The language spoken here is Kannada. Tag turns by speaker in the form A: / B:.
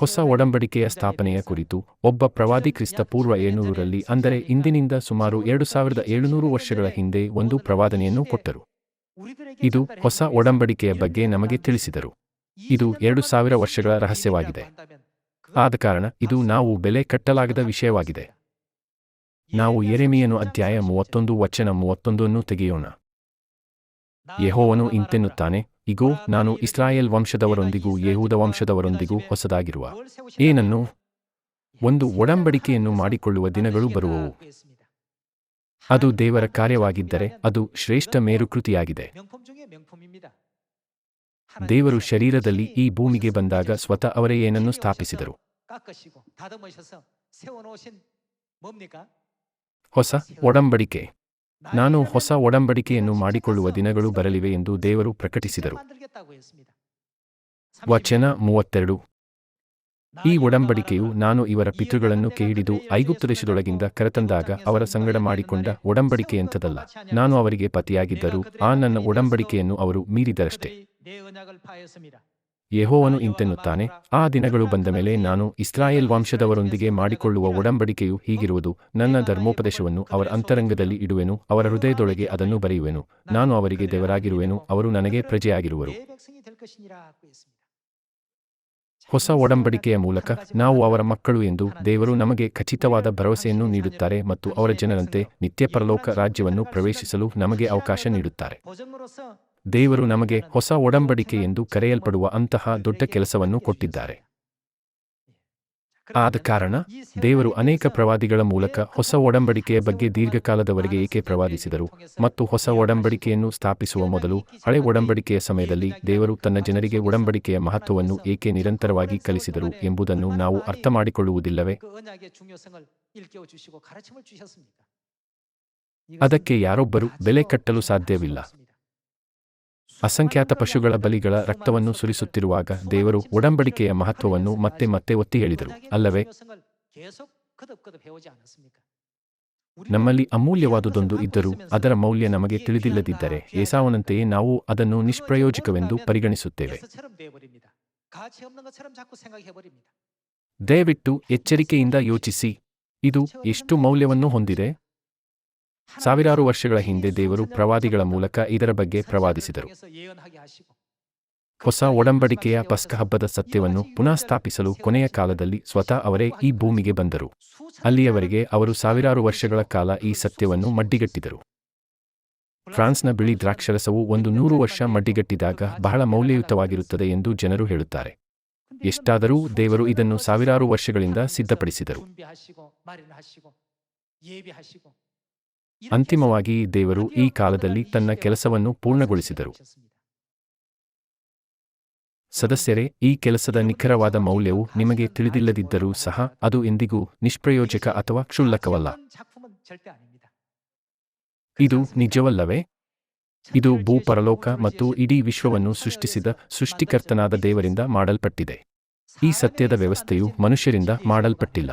A: ಹೊಸ ಒಡಂಬಡಿಕೆಯ ಸ್ಥಾಪನೆಯ ಕುರಿತು ಒಬ್ಬ ಪ್ರವಾದಿ ಕ್ರಿಸ್ತ ಪೂರ್ವ ಏಳ್ನೂರರಲ್ಲಿ, ಅಂದರೆ ಇಂದಿನಿಂದ ಸುಮಾರು ಎರಡು ಸಾವಿರದ ಏಳುನೂರು ವರ್ಷಗಳ ಹಿಂದೆ ಒಂದು ಪ್ರವಾದನೆಯನ್ನು ಕೊಟ್ಟರು. ಇದು ಹೊಸ ಒಡಂಬಡಿಕೆಯ ಬಗ್ಗೆ ನಮಗೆ ತಿಳಿಸಿದರು. ಇದು ಎರಡು ಸಾವಿರ ವರ್ಷಗಳ ರಹಸ್ಯವಾಗಿದೆ. ಆದ ಕಾರಣ ಇದು ನಾವು ಬೆಲೆ ಕಟ್ಟಲಾಗದ ವಿಷಯವಾಗಿದೆ. ನಾವು ಎರೆಮಿಯನು ಅಧ್ಯಾಯ ಮೂವತ್ತೊಂದು, ವಚನ ಮೂವತ್ತೊಂದನ್ನು ತೆಗೆಯೋಣ. ಯೆಹೋವನು ಇಂತೆನ್ನುತ್ತಾನೆ, ಇಗೋ, ನಾನು ಇಸ್ರಾಯೇಲ್ ವಂಶದವರೊಂದಿಗೂ ಯೆಹೂದ ವಂಶದವರೊಂದಿಗೂ ಹೊಸದಾಗಿರುವ ಏನನ್ನು? ಒಂದು ಒಡಂಬಡಿಕೆಯನ್ನು ಮಾಡಿಕೊಳ್ಳುವ ದಿನಗಳು ಬರುವವು. ಅದು ದೇವರ ಕಾರ್ಯವಾಗಿದ್ದರೆ ಅದು ಶ್ರೇಷ್ಠ ಮೇರುಕೃತಿಯಾಗಿದೆ. ದೇವರು ಶರೀರದಲ್ಲಿ ಈ ಭೂಮಿಗೆ ಬಂದಾಗ ಸ್ವತಃ ಅವರೇ ಏನನ್ನು ಸ್ಥಾಪಿಸಿದರು? ಹೊಸ ಒಡಂಬಡಿಕೆ. ನಾನು ಹೊಸ ಒಡಂಬಡಿಕೆಯನ್ನು ಮಾಡಿಕೊಳ್ಳುವ ದಿನಗಳು ಬರಲಿವೆ ಎಂದು ದೇವರು ಪ್ರಕಟಿಸಿದರು. ವಚನ ಮೂವತ್ತೆರಡು. ಈ ಒಡಂಬಡಿಕೆಯು ನಾನು ಇವರ ಪಿತೃಗಳನ್ನು ಕೇಳಿದು ಐಗುಪ್ತ ದೇಶದೊಳಗಿಂದ ಕರೆತಂದಾಗ ಅವರ ಸಂಗಡ ಮಾಡಿಕೊಂಡ ಒಡಂಬಡಿಕೆಯಂಥದಲ್ಲ ನಾನು ಅವರಿಗೆ ಪತಿಯಾಗಿದ್ದರೂ ಆ ನನ್ನ ಒಡಂಬಡಿಕೆಯನ್ನು ಅವರು ಮೀರಿದರಷ್ಟೇ. ಯೆಹೋವನು ಇಂತೆನ್ನುತ್ತಾನೆ, ಆ ದಿನಗಳು ಬಂದ ಮೇಲೆ ನಾನು ಇಸ್ರಾಯೇಲ್ ವಂಶದವರೊಂದಿಗೆ ಮಾಡಿಕೊಳ್ಳುವ ಒಡಂಬಡಿಕೆಯು ಹೀಗಿರುವುದು, ನನ್ನ ಧರ್ಮೋಪದೇಶವನ್ನು ಅವರ ಅಂತರಂಗದಲ್ಲಿ ಇಡುವೆನು, ಅವರ ಹೃದಯದೊಳಗೆ ಅದನ್ನು ಬರೆಯುವೆನು, ನಾನು ಅವರಿಗೆ ದೇವರಾಗಿರುವೆನು, ಅವರು ನನಗೆ ಪ್ರಜೆಯಾಗಿರುವರು. ಹೊಸ ಒಡಂಬಡಿಕೆಯ ಮೂಲಕ ನಾವು ಅವರ ಮಕ್ಕಳು ಎಂದು ದೇವರು ನಮಗೆ ಖಚಿತವಾದ ಭರವಸೆಯನ್ನು ನೀಡುತ್ತಾರೆ ಮತ್ತು ಅವರ ಜನರಂತೆ ನಿತ್ಯ ಪರಲೋಕ ರಾಜ್ಯವನ್ನು ಪ್ರವೇಶಿಸಲು ನಮಗೆ ಅವಕಾಶ ನೀಡುತ್ತಾರೆ. ದೇವರು ನಮಗೆ ಹೊಸ ಒಡಂಬಡಿಕೆ ಎಂದು ಕರೆಯಲ್ಪಡುವ ಅಂತಹ ದೊಡ್ಡ ಕೆಲಸವನ್ನು ಕೊಟ್ಟಿದ್ದಾರೆ. ಆದ ಕಾರಣ ದೇವರು ಅನೇಕ ಪ್ರವಾದಿಗಳ ಮೂಲಕ ಹೊಸ ಒಡಂಬಡಿಕೆಯ ಬಗ್ಗೆ ದೀರ್ಘಕಾಲದವರೆಗೆ ಏಕೆ ಪ್ರವಾದಿಸಿದರು ಮತ್ತು ಹೊಸ ಒಡಂಬಡಿಕೆಯನ್ನು ಸ್ಥಾಪಿಸುವ ಮೊದಲು ಹಳೆ ಒಡಂಬಡಿಕೆಯ ಸಮಯದಲ್ಲಿ ದೇವರು ತನ್ನ ಜನರಿಗೆ ಒಡಂಬಡಿಕೆಯ ಮಹತ್ವವನ್ನು ಏಕೆ ನಿರಂತರವಾಗಿ ಕಲಿಸಿದರು ಎಂಬುದನ್ನು ನಾವು ಅರ್ಥಮಾಡಿಕೊಳ್ಳುವುದಿಲ್ಲವೇ? ಅದಕ್ಕೆ ಯಾರೊಬ್ಬರು ಬೆಲೆ ಕಟ್ಟಲು ಸಾಧ್ಯವಿಲ್ಲ. ಅಸಂಖ್ಯಾತ ಪಶುಗಳ ಬಲಿಗಳ ರಕ್ತವನ್ನು ಸುರಿಸುತ್ತಿರುವಾಗ ದೇವರು ಒಡಂಬಡಿಕೆಯ ಮಹತ್ವವನ್ನು ಮತ್ತೆ ಮತ್ತೆ ಒತ್ತಿ ಹೇಳಿದರು. ಅಲ್ಲವೇ? ನಮ್ಮಲ್ಲಿ ಅಮೂಲ್ಯವಾದುದೊಂದು ಇದ್ದರೂ ಅದರ ಮೌಲ್ಯ ನಮಗೆ ತಿಳಿದಿಲ್ಲದಿದ್ದರೆ ಏಸಾವನಂತೆಯೇ ನಾವು ಅದನ್ನು ನಿಷ್ಪ್ರಯೋಜಕವೆಂದು ಪರಿಗಣಿಸುತ್ತೇವೆ. ದಯವಿಟ್ಟು ಎಚ್ಚರಿಕೆಯಿಂದ ಯೋಚಿಸಿ. ಇದು ಎಷ್ಟು ಮೌಲ್ಯವನ್ನು ಹೊಂದಿದೆ? ಸಾವಿರಾರು ವರ್ಷಗಳ ಹಿಂದೆ ದೇವರು ಪ್ರವಾದಿಗಳ ಮೂಲಕ ಇದರ ಬಗ್ಗೆ ಪ್ರವಾದಿಸಿದರು. ಹೊಸ ಒಡಂಬಡಿಕೆಯ ಪಸ್ಕ ಹಬ್ಬದ ಸತ್ಯವನ್ನು ಪುನಃ ಸ್ಥಾಪಿಸಲು ಕೊನೆಯ ಕಾಲದಲ್ಲಿ ಸ್ವತಃ ಅವರೇ ಈ ಭೂಮಿಗೆ ಬಂದರು. ಅಲ್ಲಿಯವರೆಗೆ ಅವರು ಸಾವಿರಾರು ವರ್ಷಗಳ ಕಾಲ ಈ ಸತ್ಯವನ್ನು ಮಡ್ಡಿಗಟ್ಟಿದರು. ಫ್ರಾನ್ಸ್ನ ಬಿಳಿ ದ್ರಾಕ್ಷರಸವು ಒಂದು ನೂರು ವರ್ಷ ಮಡ್ಡಿಗಟ್ಟಿದಾಗ ಬಹಳ ಮೌಲ್ಯಯುತವಾಗಿರುತ್ತದೆ ಎಂದು ಜನರು ಹೇಳುತ್ತಾರೆ. ಎಷ್ಟಾದರೂ ದೇವರು ಇದನ್ನು ಸಾವಿರಾರು ವರ್ಷಗಳಿಂದ ಸಿದ್ಧಪಡಿಸಿದರು. ಅಂತಿಮವಾಗಿ ದೇವರು ಈ ಕಾಲದಲ್ಲಿ ತನ್ನ ಕೆಲಸವನ್ನು ಪೂರ್ಣಗೊಳಿಸಿದರು. ಸದಸ್ಯರೇ ಈ ಕೆಲಸದ ನಿಖರವಾದ ಮೌಲ್ಯವು ನಿಮಗೆ ತಿಳಿದಿಲ್ಲದಿದ್ದರೂ ಸಹ ಅದು ಎಂದಿಗೂ ನಿಷ್ಪ್ರಯೋಜಕ ಅಥವಾ ಕ್ಷುಲ್ಲಕವಲ್ಲ. ಇದು ನಿಜವಲ್ಲವೇ? ಇದು ಭೂಪರಲೋಕ ಮತ್ತು ಇಡೀ ವಿಶ್ವವನ್ನು ಸೃಷ್ಟಿಸಿದ ಸೃಷ್ಟಿಕರ್ತನಾದ ದೇವರಿಂದ ಮಾಡಲ್ಪಟ್ಟಿದೆ. ಈ ಸತ್ಯದ ವ್ಯವಸ್ಥೆಯು ಮನುಷ್ಯರಿಂದ ಮಾಡಲ್ಪಟ್ಟಿಲ್ಲ.